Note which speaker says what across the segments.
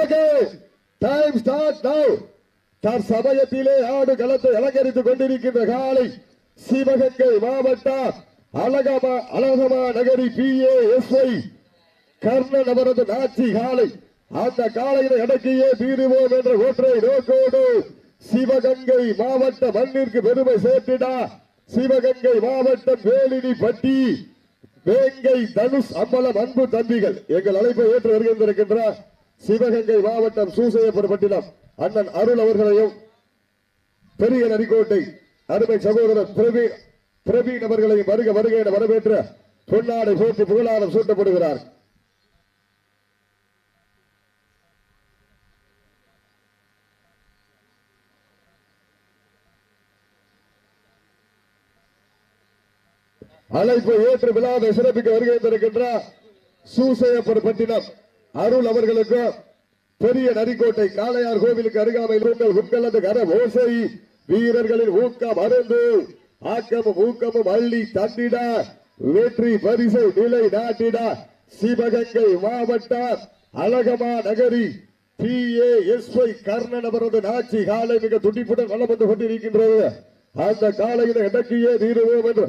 Speaker 1: Okay. Time start now தற்சமயத்திலே ஆடு களத்தை அலங்கரித்துக் கொண்டிருக்கின்ற காலை சிவகங்கை மாவட்டம் அழகமா Alagamanagari P A S I Karnan அவரது நாச்சி காலை. அந்த காலையில அடக்கியே தீருவோம் என்ற ஒற்றை நோக்கோடு சிவகங்கை மாவட்ட மண்ணிற்கு பெருமை சேர்த்திடா. சிவகங்கை மாவட்டம் வேலினி பட்டி வேங்கை தனுஷ் அம்பலம் அன்பு தம்பிகள். எங்கள் அழைப்பை ஏற்று வருகின்றிருக்கின்ற சிவகங்கை மாவட்டம் சூசையப்பட்டினம் அண்ணன் அருள் அவர்களையும் பெரிய நரிக்கோட்டை அருமை சகோதரர் பிரவீன் பிரவீன் அவர்களையும் வருக வருக என வரவேற்ற பொன்னாடை போட்டி புகழாரம் சூட்டப்படுகிறார். அழைப்பு ஏற்று விழாவை சிறப்பிக்க வருகை தருகின்ற சூசையப்பட்டினம் அருள் அவர்களுக்கு பெரிய நரிக்கோட்டை காளையார் கோவிலுக்கு அருகாமையில் உங்கள் உட்கலந்து கர ஓசை. வீரர்களின் ஊக்கம் அருந்து ஆக்கமும் ஊக்கமும் அள்ளி தந்திட வெற்றி பரிசை நிலை நாட்டிட. சிவகங்கை மாவட்டம் Alagamanagari P A S Y Karnan அவரது நாட்சி காலை மிக துடிப்புடன் வளம் வந்து கொண்டிருக்கின்றது. அந்த காலையில இடக்கியே தீருவோம் என்று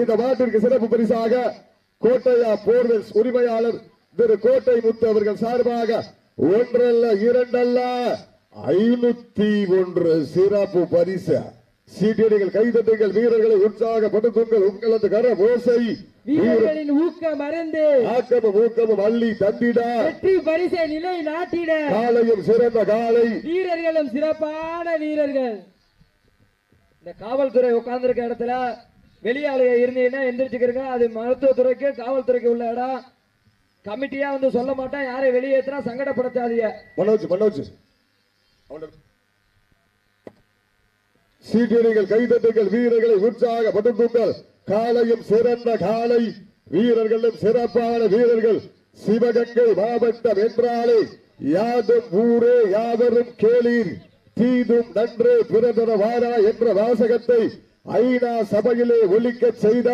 Speaker 1: இந்த மாட்டிற்கு சிறப்பு பரிசாக கோட்டையா போர்வெல்ஸ் உரிமையாளர் திரு கோட்டை முத்து அவர்கள் சார்பாக ஒன்றல்ல இரண்டல்ல ஐநூத்தி ஒன்று சிறப்பு பரிசு. சீட்டியடிகள் கைதட்டுங்கள் வீரர்களை உற்சாகப்படுத்துங்கள். உங்களது கர ஓசை வீர
Speaker 2: வீரர்களின் ஊக்கம் மறந்து
Speaker 1: ஆக்கமும் ஊக்கமும் அள்ளி தந்திட.
Speaker 2: வெற்றி பரிசை நிலை நாட்டிட.
Speaker 1: காலையும் சிறந்த காலை.
Speaker 2: வீரர்களும் சிறப்பான வீரர்கள். இந்த காவல்துறை உட்கார்ந்திருக்க இடத்துல வெளியாளைய இருந்தீங்கன்னா எந்திரிச்சுக்கிறங்க. அது மருத்துவத்துறைக்கு காவல்துறைக்கு உள்ள இடம். கமிட்டியா வந்து சொல்ல மாட்டேன் யாரை வெளியேற்றினா சங்கடப்படுத்தாதீங்க.
Speaker 1: மனோஜ் மனோஜ். சீட்டியடிகள் கைதட்டுங்கள் வீரர்களை உற்சாகப்படுத்துங்கள் காலையும் சிறந்த காலை வீரர்களும் சிறப்பான வீரர்கள். சிவகங்கை மாவட்டம் என்றாலே யாதும் ஊரே யாவரும் கேளீர். தீதும் நன்றே பிறந்தன வாரா என்ற வாசகத்தை ஐநா சபையிலே ஒலிக்க செய்த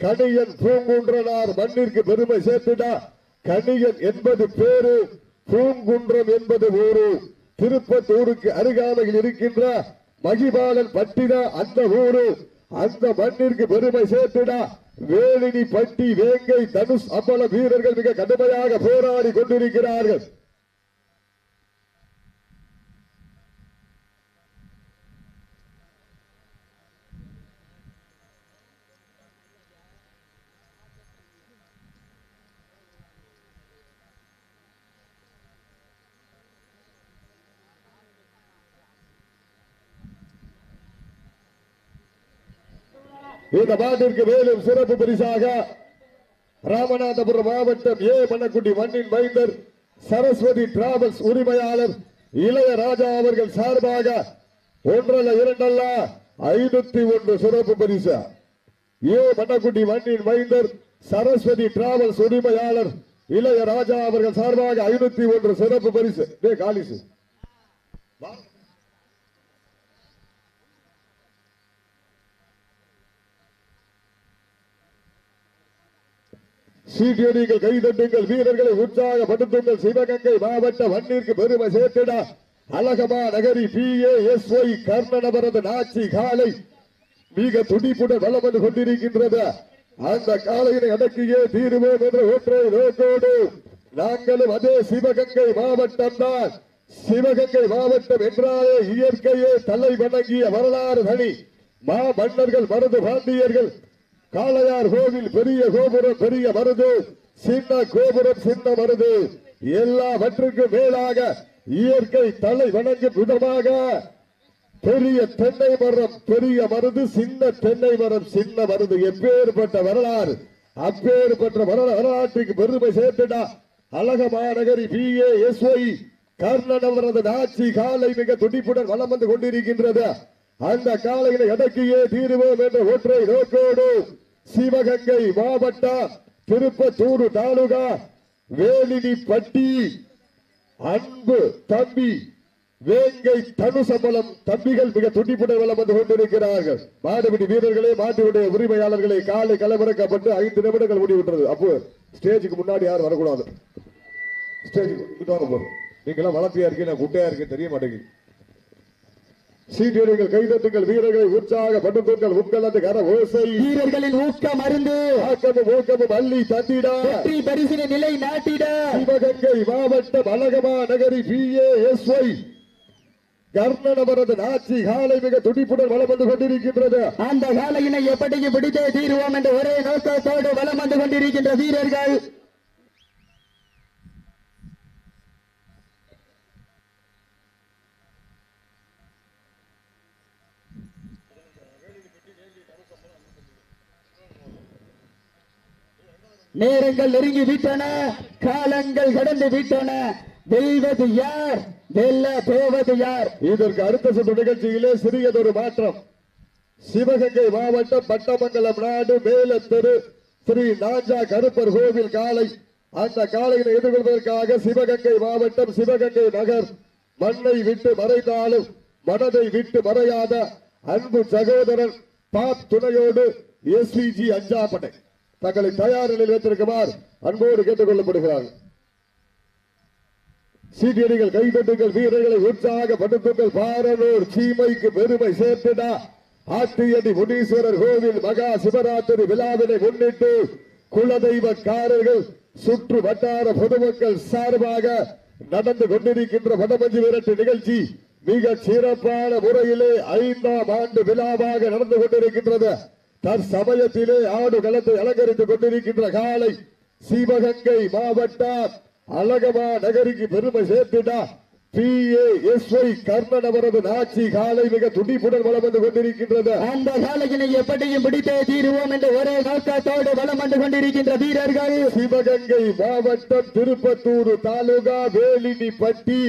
Speaker 1: கணியன் பூங்குன்றனார் மண்ணிற்கு பெருமை சேர்த்துடா கணியன் என்பது பேரு பூங்குன்றம் என்பது ஊரு. திருப்பத்தூருக்கு அருகாமையில் இருக்கின்ற மகிபாலன் பட்டினா அந்த ஊரு. அந்த மண்ணிற்கு பெருமை சேர்த்துடா. வேலினி பட்டி வேங்கை தனுஷ் அம்பல வீரர்கள் மிக கடுமையாக போராடி கொண்டிருக்கிறார்கள். இந்த பாட்டிற்கு மேலும் சிறப்பு பரிசாக ராமநாதபுரம் மாவட்டம் ஏ. மணக்குடி மண்ணின் மைந்தர் சரஸ்வதி டிராவல்ஸ் உரிமையாளர் இளையராஜா அவர்கள் சார்பாக ஒன்றல்ல இரண்டல்ல ஐநூத்தி ஒன்று சிறப்பு பரிசு. ஏ. மணக்குடி மண்ணின் மைந்தர் சரஸ்வதி டிராவல்ஸ் உரிமையாளர் இளையராஜா அவர்கள் சார்பாக ஐநூத்தி ஒன்று சிறப்பு பரிசு. டேய் காலிசு வா. சீட்டியடிகள் கைதட்டுங்கள் வீரர்களை உற்சாகப்படுத்துங்கள். சிவகங்கை மாவட்ட வண்ணிற்கு பெருமை சேர்த்திட Alagamanagari P A S Y கர்ணனவரது நாச்சி காலை மிக துடிப்புடன் வளம் வந்து கொண்டிருக்கின்றது. அந்த காலையினை அடக்கியே தீருவோம் என்ற ஒற்றை நோக்கோடு நாங்களும் அதே சிவகங்கை மாவட்டம் தான். சிவகங்கை மாவட்டம் என்றாலே இயற்கையே தலை வணங்கிய வரலாறு தனி. மா மன்னர்கள் மருது பாண்டியர்கள் காளையார் கோவில் பெரிய கோபுரம் பெரிய மருது சின்ன கோபுரம் சின்ன மருது. எல்லாவற்றுக்கும் மேலாக இயற்கை தலை வணங்கும் விதமாக பெரிய தென்னை மரம் பெரிய மருது சின்ன தென்னை மரம் சின்ன மருது. எப்பேற்பட்ட வரலாறு அப்பேற்பட்ட வரலாற்றுக்கு பெருமை சேர்த்துடா Alagamanagari P A S Y Karnan அவரது ஆட்சி காலை மிக துடிப்புடன் வளம் வந்து கொண்டிருக்கின்றது. அந்த காலையில எடக்கியே தீருவோம் என்ற ஒற்றை நோக்கோடு சிவகங்கை மாவட்டம் திருப்பத்தூர் தாலுகா வேலினி பட்டி அன்பு தம்பி வேங்கை தனுசம்பலம் தம்பிகள் மிக துண்டிப்புடன் வளம் வந்து கொண்டிருக்கிறார்கள். மாடுபிடி வீரர்களே மாட்டுடைய உரிமையாளர்களை காலை கலவரக்கப்பட்டு ஐந்து நிமிடங்கள் முடிவிட்டது அப்போ ஸ்டேஜுக்கு முன்னாடி யாரும் வரக்கூடாது. ஸ்டேஜுக்கு நீங்களாம் வளர்த்தியா இருக்கீங்க குட்டையா இருக்கேன் தெரிய மாட்டேங்குது. சீட்டியடிகள் கைதட்டுங்கள் வீரர்களை உற்சாக பட்டுத்தூங்கள் உட்கலந்து கர ஓசை.
Speaker 3: வீரர்களின் ஊக்கம் அருந்து
Speaker 1: ஆக்கமும் ஊக்கமும் அள்ளி தந்திடா.
Speaker 3: வெற்றி பரிசினை நிலை நாட்டிட.
Speaker 1: சிவகங்கை மாவட்டம் Alagamanagari P A S Y கர்ணனவரது நாச்சி காலை மிக துடிப்புடன் வளம் வந்து கொண்டிருக்கின்றது.
Speaker 3: அந்த காலையினை எப்படியும் பிடித்தே தீருவோம் என்ற ஒரே நோக்கத்தோடு வலம் வந்து கொண்டிருக்கின்ற வீரர்கள். நேரங்கள் நெருங்கி விட்டன காலங்கள் கடந்து விட்டன. வெல்வது யார்? வெல்ல போவது யார்?
Speaker 1: இதற்கு அடுத்த சுற்று நிகழ்ச்சியிலே சிறியதொரு மாற்றம். சிவகங்கை மாவட்டம் பட்டமங்கலம் நாடு மேலத்தெரு ஸ்ரீ நாஜா கருப்பர் கோவில் காலை அந்த காலையினை எதிர்கொள்வதற்காக சிவகங்கை மாவட்டம் சிவகங்கை நகர். மண்ணை விட்டு மறைந்தாலும் மனதை விட்டு மறையாத அன்பு சகோதரன் பாப் துணையோடு எஸ்விஜி அஞ்சாப்பட்டை தங்களை தயார் நிலையில் வைத்திருக்குமாறு அன்போடு கேட்டுக் கொள்ளப்படுகிறார்கள் சீட்டியடிகள் கைதட்டுங்கள் வீரர்களை உற்சாகப்படுத்துங்கள் பாரலூர் சீமைக்கு பெருமை சேர்த்துடா. ஆத்தியடி முனீஸ்வரர் கோவில் மகா சிவராத்திரி விழாவினை முன்னிட்டு குலதெய்வக்காரர்கள் சுற்று வட்டார பொதுமக்கள் சார்பாக நடந்து கொண்டிருக்கின்ற வடமஞ்சு விரட்டு நிகழ்ச்சி மிக சிறப்பான முறையிலே ஐந்தாம் ஆண்டு விழாவாக நடந்து கொண்டிருக்கின்றது. தற்சமயத்திலே ஆடு களத்தை அலங்கரித்துக் கொண்டிருக்கின்ற காலை சிவகங்கை மாவட்டம் அழகமா நகரிக்கு பெருமை சேர்த்துடா P A S Y Karnan அவரது நாச்சி காலை மிக துடிப்புடன் வளம் வந்து கொண்டிருக்கின்றது.
Speaker 3: அந்த காலையினை எப்படியும் பிடித்தே தீருவோம் என்ற ஒரே நோக்கத்தோடு வலம் வந்து கொண்டிருக்கின்ற வீரர்கள்.
Speaker 1: சிவகங்கை மாவட்டம் திருப்பத்தூர் தாலுகா வேலினிப்பட்டி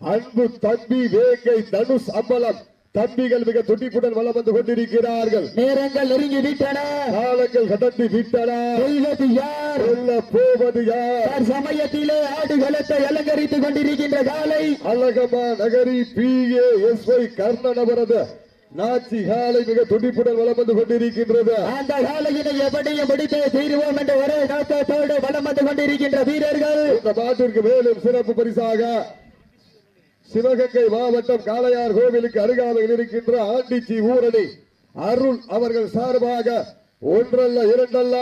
Speaker 1: அன்பு தம்பி வேங்கை தனுஷ் அம்பலம் தம்பிகள் மிக துடிப்புடன் வளம் வந்து கொண்டிருக்கிறார்கள்.
Speaker 3: நேரங்கள் நெருங்கி விட்டன.
Speaker 1: காலங்கள் கடந்து விட்டன.
Speaker 3: யார்?
Speaker 1: சொல்ல போவது யார்?
Speaker 3: சமயத்திலே ஆடுகளத்தை அலங்கரித்துக் கொண்டிருக்கின்ற காலை.
Speaker 1: Alagamanagari P A S Y Karnan அவரது நாச்சி காலை மிக துடிப்புடன் வளம் வந்து கொண்டிருக்கின்றது.
Speaker 3: அந்த காலையினை எப்படியும் பிடித்தே தீருவோம் என்ற ஒரே நோக்கத்தோடு வலம் வந்து கொண்டிருக்கின்ற வீரர்கள்.
Speaker 1: இந்த மாட்டிற்கு மேலும் சிறப்பு பரிசாக சிவகங்கை மாவட்டம் காளையார் கோவிலுக்கு அருகாமையில் இருக்கின்ற ஆண்டிச்சி ஊரணி. அருள் அவர்கள் சார்பாக ஒன்றல்ல இரண்டல்ல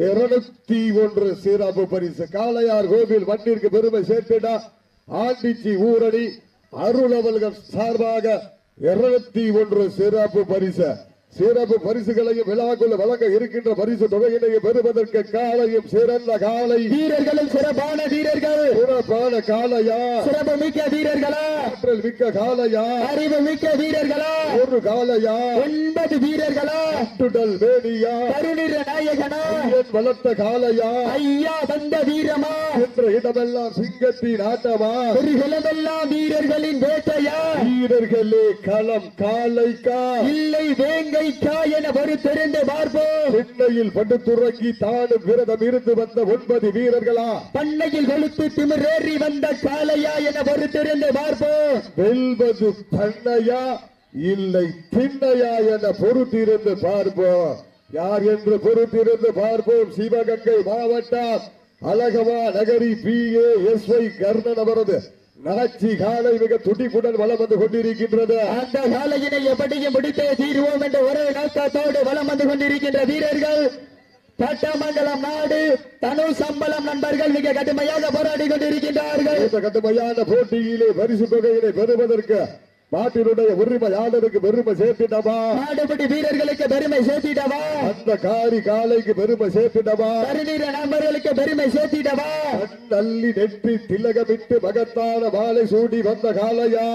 Speaker 1: இருநூத்தி ஒன்று சிறப்பு பரிசு. காளையார் கோவில் மண்ணிற்கு பெருமை சேர்த்துடா. ஆண்டிச்சி ஊரணி அருள் அவர்கள் சார்பாக இருநூத்தி ஒன்று சிறப்பு பரிசு. சிறப்பு பரிசுகளையும் விழாக்குள்ள வழங்க இருக்கின்ற பரிசு தொகையினையும் பெறுவதற்கு காலையும் சிறந்த காலை.
Speaker 3: வீரர்களும் சிறப்பான வீரர்கள்.
Speaker 1: சிறப்பான காளையா
Speaker 3: சிறப்பு மிக்க வீரர்களா?
Speaker 1: ஆற்றல் மிக்க காளையா
Speaker 3: அறிவு மிக்க வீரர்களா?
Speaker 1: ஒரு காளையா
Speaker 3: ஒன்பது வீரர்களா?
Speaker 1: சுட்டுடல் வேணியா?
Speaker 3: கருணிர நாயகனா?
Speaker 1: வளர்த்த காளையா
Speaker 3: ஐயா வந்த வீரமா?
Speaker 1: என்ற இடமெல்லாம் சிங்கத்தின் ஆட்டமா?
Speaker 3: பெருகளமெல்லாம் வீரர்களின் வேட்டையா?
Speaker 1: வீரர்களே களம் காளைக்கா
Speaker 3: இல்லை வேங்கைக்கா என பொறுத்திருந்து பார்ப்போம்.
Speaker 1: சென்னையில் படுத்துறங்கி தானும் விரதம் இருந்து வந்த ஒன்பது வீரர்களா?
Speaker 3: பண்ணையில் கொளுத்து திமிரேறி வந்த காளையா என பொறுத்திருந்து பார்ப்போம்.
Speaker 1: வெல்வது பண்ணையா? இல்லை திண்ணையா என பொறுத்திருந்து பார்ப்போம். யார் என்று பொறுத்திருந்து பார்ப்போம். சிவகங்கை மாவட்டம் Alagamanagari P A S Y Karnan அவரது. நாச்சி காலை மிக துடிப்புடன் வளம் வந்து கொண்டிருக்கின்றது.
Speaker 3: அந்த காலையினை எப்படியும் பிடித்தே தீருவோம் என்ற ஒரே நோக்கத்தோடு வலம் வந்து கொண்டிருக்கின்ற வீரர்கள். பட்டமங்கலம் நாடு தனு சம்பளம் நண்பர்கள் மிக கடுமையாக போராடி கொண்டிருக்கின்றார்கள்.
Speaker 1: கடுமையான போட்டியிலே பரிசு தொகையினை பெறுவதற்கு நாட்டினுடைய உரிமையாளருக்கு பெருமை சேர்த்திடவா?
Speaker 3: நாடுபடி வீரர்களுக்கு பெருமை சேர்த்திடவா?
Speaker 1: அந்த காரி காலைக்கு பெருமை சேர்த்திடவா?
Speaker 3: கருநீர நண்பர்களுக்கு பெருமை சேர்த்திடவா?
Speaker 1: நல்லி நெற்றி திலகமிட்டு மகத்தான மாலை சூடி வந்த காளையா?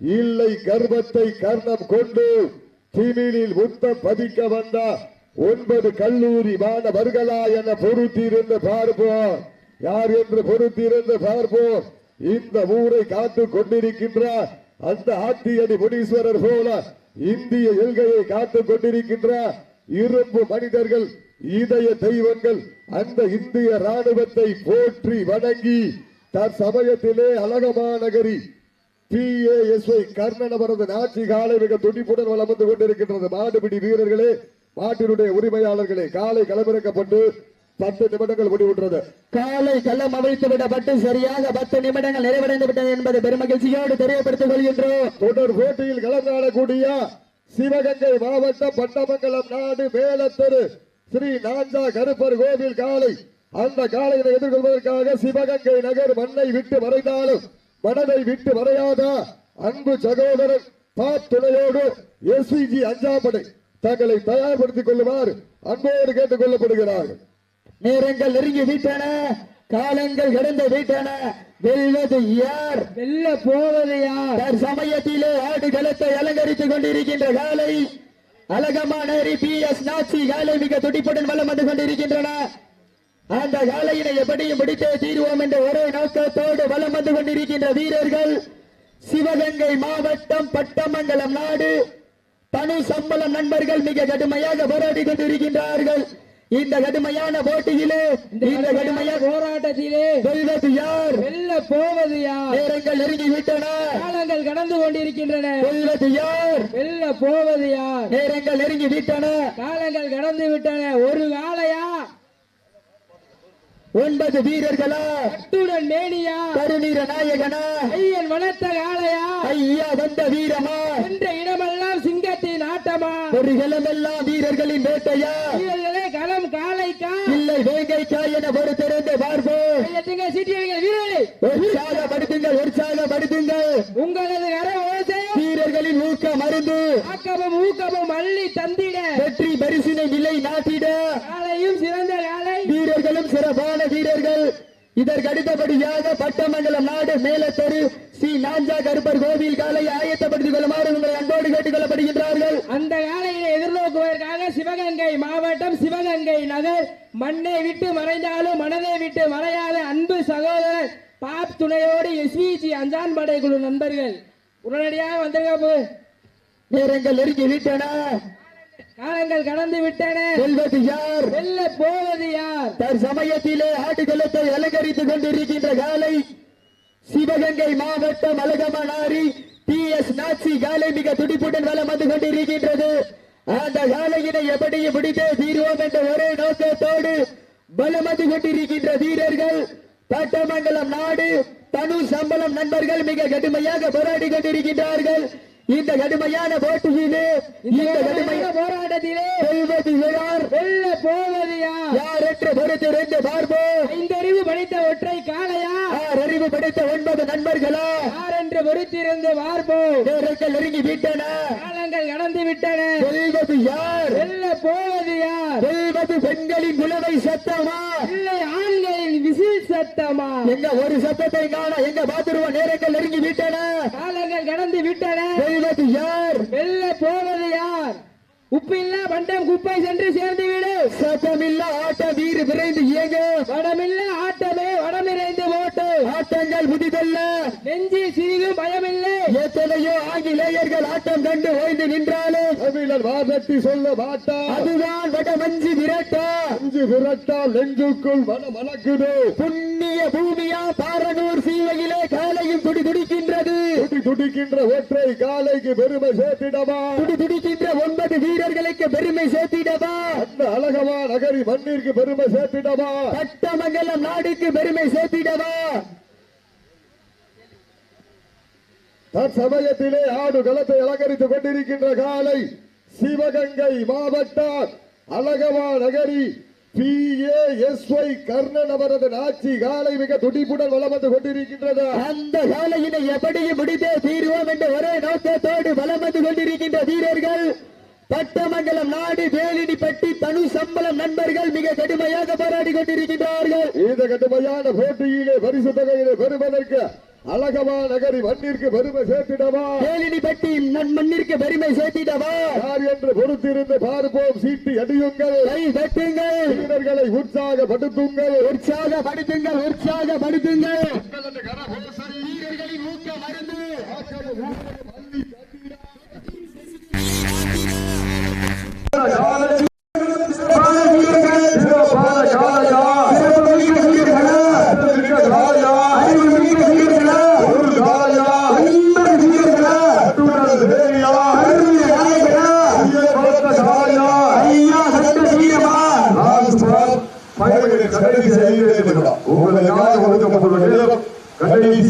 Speaker 1: இல்லை கர்ப்பத்தை கர்ணம் கொண்டு திமிழில் முத்தம் பதிக்க வந்த ஒன்பது கல்லூரி மாணவர்களா என பொறுத்திருந்து பார்ப்போம். யார் என்று பொறுத்திருந்து பார்ப்போம். இந்த ஊரை காத்து கொண்டிருக்கின்ற அந்த ஆத்தியடி முனீஸ்வரர் போல இந்திய எல்கையை காத்துக் கொண்டிருக்கின்ற இரும்பு மனிதர்கள் இதய தெய்வங்கள் அந்த இந்திய ராணுவத்தை போற்றி வணங்கி தற்சமயத்திலே அழகமா நகரி பிஏஎஸ்ஐ கர்ணன் அவரது ஆட்சி காலை மிக துடிப்புடன் வளர்ந்து கொண்டிருக்கின்றது. மாடுபிடி வீரர்களே மாட்டினுடைய உரிமையாளர்களே காலை களமிறக்கப்பட்டு பத்து நிமிடங்கள் முடிவுற்றது.
Speaker 3: காலை களம் அமைத்து விடப்பட்டு சரியாக பத்து நிமிடங்கள் நிறைவடைந்து விட்டது என்பது பெருமகிழ்ச்சியோடு தெரியப்படுத்திக் கொள்கின்றோம்.
Speaker 1: தொடர் போட்டியில் கலந்தாடக்கூடிய சிவகங்கை மாவட்டம் பட்டமங்கலம் நாடு மேலத்தெரு ஸ்ரீ நாஞ்சா கருப்பர் கோவில் காலை அந்த காலையினை எதிர்கொள்வதற்காக சிவகங்கை நகர் மண்ணை விட்டு மறைந்தாலும் மனதை விட்டு மறையாத? அன்பு சகோதரன் பாப் துணையோடு எஸ்பிஜி அஞ்சாம்படை தங்களை தயார்படுத்திக் கொள்ளுமாறு அன்போடு கேட்டுக் கொள்ளப்படுகிறார்கள்.
Speaker 3: நேரங்கள் நெருங்கி விட்டன காலங்கள் கடந்து விட்டன. வெல்வது யார்?
Speaker 2: வெல்ல போவது யார்?
Speaker 3: தற்சமயத்திலே ஆடு களத்தை அலங்கரித்துக் கொண்டிருக்கின்ற காலை அழகமான பி எஸ் நாச்சி காலை மிக துடிப்புடன் வலம் வந்து கொண்டிருக்கின்றன. அந்த காலையினை எப்படியும் முடித்தே தீர்வோம் என்ற ஒரே நோக்கத்தோடு வலம் வந்து கொண்டிருக்கின்ற வீரர்கள் சிவகங்கை மாவட்டம் பட்டமங்கலம் நாடு. தனு சம்பளம் நண்பர்கள் மிக கடுமையாக போராடி கொண்டிருக்கின்றார்கள். இந்த கடுமையான போட்டியிலே இந்த கடுமையான
Speaker 2: போராட்டத்திலே
Speaker 3: வெல்வது யார்?
Speaker 2: வெல்ல போவது யார்?
Speaker 3: நேரங்கள் நெருங்கி விட்டன
Speaker 2: காலங்கள் கடந்து கொண்டிருக்கின்றன.
Speaker 3: வெல்வது யார்?
Speaker 2: வெல்ல போவது யார்?
Speaker 3: நேரங்கள் நெருங்கி விட்டன
Speaker 2: காலங்கள் கடந்து விட்டன. ஒரு காலையா
Speaker 3: ஒன்பது வீரர்களா?
Speaker 2: அத்துடன் மேனியா?
Speaker 3: கருநீர நாயகனா?
Speaker 2: ஐயன் வளர்த்த காளையா?
Speaker 3: ஐயா வந்த வீரமா?
Speaker 2: என்ற இடமெல்லாம் சிங்கத்தின் ஆட்டமா?
Speaker 3: ஒரு கிளமெல்லாம் வீரர்களின் வேட்டையா? வேங்கைக்கா என திறந்து பார்ப்போம். உற்சாகப்படுத்துங்கள்
Speaker 2: உங்களது
Speaker 3: வீரர்களின் ஊக்க மருந்து
Speaker 2: ஆக்கமும் ஊக்கமும் அள்ளி தந்திட.
Speaker 3: வெற்றி பரிசினை நிலை நாட்டிட.
Speaker 2: காலையும் சிறந்த காலை.
Speaker 3: வீரர்களும் சிறப்பான வீரர்கள். இதற்கு அடுத்தபடியாக பட்டமங்கலம் நாடு மேலத்தெரு ஸ்ரீ நாஞ்சா கருப்பர் கோவில் காலை ஆயத்தப்படுத்திக் கொள்ளுமாறு உங்களை அன்போடு கேட்டுக் கொள்ளப்படுகின்றார்கள்
Speaker 2: அந்த காலையினை எதிர்நோக்குவதற்காக சிவகங்கை மாவட்டம் சிவகங்கை நகர். மண்ணை விட்டு மறைந்தாலும் மனதை விட்டு மறையாத அன்பு சகோதரர் பாப் துணையோடு எஸ்விஜி அஞ்சான் படை குழு நண்பர்கள். உடனடியாக வந்திருக்க போ.
Speaker 3: நேரங்கள் நெருங்கி விட்டன.
Speaker 2: காலங்கள் கடந்து விட்டன.
Speaker 3: வெல்வது யார்?
Speaker 2: வெல்ல போவது யார்?
Speaker 3: தற்சமயத்திலே ஆட்டுக்களத்தை அலங்கரித்துக் கொண்டிருக்கின்ற காலை சிவகங்கை மாவட்டம் அழகமனாரி டி எஸ் நாச்சி காலை மிக துடிப்புடன் வலம் வந்து கொண்டிருக்கின்றது. அந்த காலையினை எப்படியும் பிடித்தே தீர்வோம் என்ற ஒரே நோக்கத்தோடு பலம் வந்து கொண்டிருக்கின்ற வீரர்கள் பட்டமங்கலம் நாடு தனு சம்பளம் நண்பர்கள் மிக கடுமையாக போராடி கொண்டிருக்கின்றார்கள். இந்த கடுமையான போட்டியிலே இந்த கடுமையான
Speaker 2: போராட்டத்திலே
Speaker 3: வெல்வது யார்?
Speaker 2: வெல்ல போவது யார்
Speaker 3: யார் என்று பொறுத்திருந்து பார்ப்போம்.
Speaker 2: ஐந்தறிவு படித்த ஒற்றை காளையா?
Speaker 3: யார் அறிவு படைத்த ஒன்பது நண்பர்களா?
Speaker 2: யார் என்று பொறுத்திருந்து பார்ப்போம்.
Speaker 3: நேரங்கள் நெருங்கி விட்டன.
Speaker 2: காலங்கள் கடந்து விட்டன.
Speaker 3: வெல்வது யார்?
Speaker 2: வெல்ல போவது யார்?
Speaker 3: வெல்வது பெண்களின் குலவை சத்தமா?
Speaker 2: இல்லை ஆண்களின் விசில் சத்தமா?
Speaker 3: எங்க ஒரு சத்தத்தை காண எங்க பாத்துருவோம் நேரங்கள் நெருங்கி விட்டன?
Speaker 2: காலங்கள் கடந்து விட்டன.
Speaker 3: வெல்வது யார்?
Speaker 2: வெல்ல போவது யார்? உப்பில்லா பண்டம் குப்பை சென்று சேர்ந்து விடு.
Speaker 3: சத்தமில்லா ஆட்ட வீர் விரைந்து இயங்க.
Speaker 2: வடமில்ல ஆட்டமே வடமிறைந்து ஓட்டு.
Speaker 3: ஆட்டங்கள் புதிதல்ல
Speaker 2: நெஞ்சில் சிறிதும் பயமில்லை.
Speaker 3: எத்தனையோ ஆங்கிலேயர்கள் ஆட்டம் கண்டு ஓய்ந்து நின்றாலும்
Speaker 1: தமிழர் வாதத்தி சொல்ல மாட்டா.
Speaker 3: அதுதான் வட மஞ்சு விரட்டா.
Speaker 1: அஞ்சு விரட்டால் நெஞ்சுக்குள் மன மணக்குது
Speaker 3: புண்ணிய பூமியா பாரனூர் சீவையிலே காலையும் துடி துடிக்கின்றது
Speaker 1: துடி துடிக்கின்ற ஒற்றை காலைக்கு பெருமை சேர்த்திடவா?
Speaker 3: துடி துடிக்கின்ற ஒன்பது வீரர்களுக்கு பெருமை சேர்த்திடவா?
Speaker 1: அந்த அழகவா நகரி மண்ணிற்கு பெருமை சேர்த்திடவா?
Speaker 3: பட்டமங்கலம் நாடுக்கு பெருமை சேர்த்திடவா?
Speaker 1: தற்சமயத்திலே ஆடு களத்தை அலங்கரித்துக் கொண்டிருக்கின்ற காலை சிவகங்கை மாவட்டம் Alagamanagari. P A S Y Karnan அவரது ஆட்சி காலை மிக துடிப்புடன் வலம் வந்து கொண்டிருக்கின்றது.
Speaker 3: அந்த காலையினை எப்படியும் முடித்தே தீர்வோம் என்ற ஒரே நோக்கத்தோடு வலம் வந்து கொண்டிருக்கின்ற வீரர்கள். பட்டமங்கலம் நாடு வேலினிப்பட்டி தனு சம்பளம் நண்பர்கள் மிக கடுமையாக போராடி கொண்டிருக்கின்றார்கள்.
Speaker 1: இந்த கடுமையான போட்டியிலே பரிசு தொகையிலே பெறுவதற்கு அழகவா நகரி மண்ணிற்கு பெருமை சேர்த்திடவா?
Speaker 3: வேலினிப்பட்டி நன் மண்ணிற்கு பெருமை சேர்த்திடவா?
Speaker 1: யார் என்று பொறுத்திருந்து பார்ப்போம் சீட்டு அடியுங்கள்.
Speaker 3: கை தட்டுங்கள்.
Speaker 1: வீரர்களை உற்சாகப்படுத்துங்கள்.
Speaker 3: உற்சாகப்படுத்துங்கள் உற்சாகப்படுத்துங்கள். வீரர்களின் ஊக்க மருந்து
Speaker 1: மாடுகளின் கடைசி ஐந்து நிமிடம் உங்களுக்காக ஒதுக்கப்பட்டுள்ள நேரம் கடைசி ஐந்து நிமிடம்
Speaker 3: ஒதுக்கப்பட்டுள்ள நேரம் கடைசி ஐந்து நிமிடங்கள்
Speaker 1: தொடர் போட்டியில் தொடர் போட்டியில் கலந்தாடக்கூடிய பட்டமன்ற நாடு வேதத்தர் ஸ்ரீ ஆக்கா தர்மர் கோவில் காய் அந்த காயை எதிர்கொள்வதற்காக சிவகங்கை நகர் மண்ணை விட்டு வரையான மண்ணை விட்டு வரையான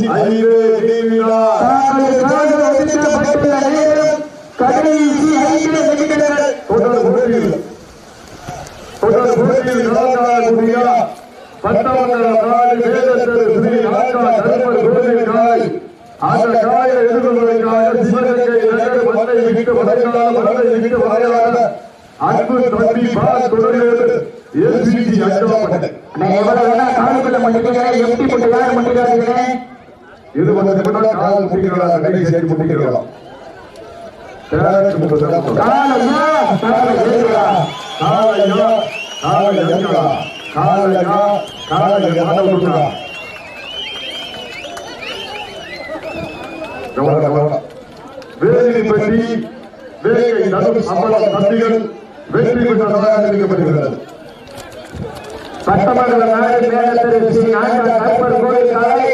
Speaker 1: அன்பு தம்பி பா தொடர்ந்து எஸ்பிசி அஞ்சப்பட்டது
Speaker 3: நான் எவ்வளவு வேணா காலுக்குள்ள முட்டிக்கிறேன் எம்பி முட்டை யார் முட்டிக்கிறாங்க
Speaker 1: இது வந்து மட்டும் கால் முட்டிக்கலாம் கை சேர்த்து கவனம் வேலிப்பட்டி வேகை நடும் அம்பலம் தம்பிகள் வெற்றி பெற்றதாக அறிவிக்கப்படுகிறது
Speaker 3: பட்டமன்ற நாடு மேலத்தர் ஸ்ரீ கற்பர் கோயில் காலை